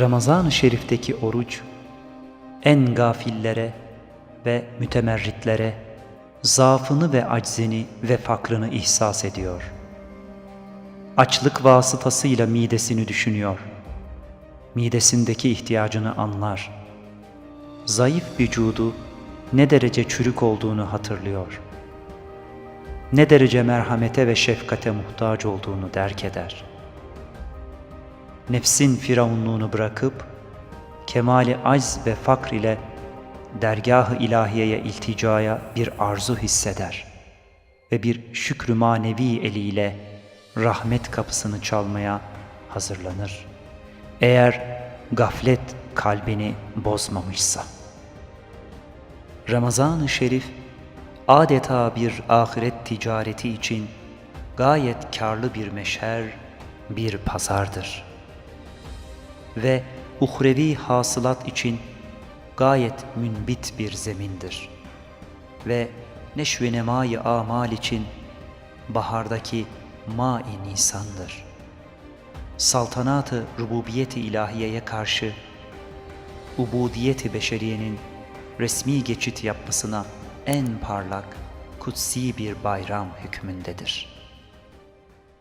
Ramazan-ı Şerif'teki oruç, en gafillere ve mütemerritlere zaafını ve aczini ve fakrını ihsas ediyor. Açlık vasıtasıyla midesini düşünüyor. Midesindeki ihtiyacını anlar. Zayıf vücudu ne derece çürük olduğunu hatırlıyor. Ne derece merhamete ve şefkate muhtaç olduğunu derk eder.'' Nefsin firavunluğunu bırakıp kemali acz ve fakr ile dergah-ı ilahiyeye ilticaya bir arzu hisseder ve bir şükrü manevi eliyle rahmet kapısını çalmaya hazırlanır. Eğer gaflet kalbini bozmamışsa. Ramazan-ı Şerif adeta bir ahiret ticareti için gayet karlı bir meşer, bir pazardır ve uhrevi hasılat için gayet münbit bir zemindir. Ve neşve nemayı amal için bahardaki ma-i nisandır. Saltanatı rububiyeti ilahiyeye karşı ubudiyeti beşeriyenin resmi geçit yapmasına en parlak, kutsi bir bayram hükmündedir.''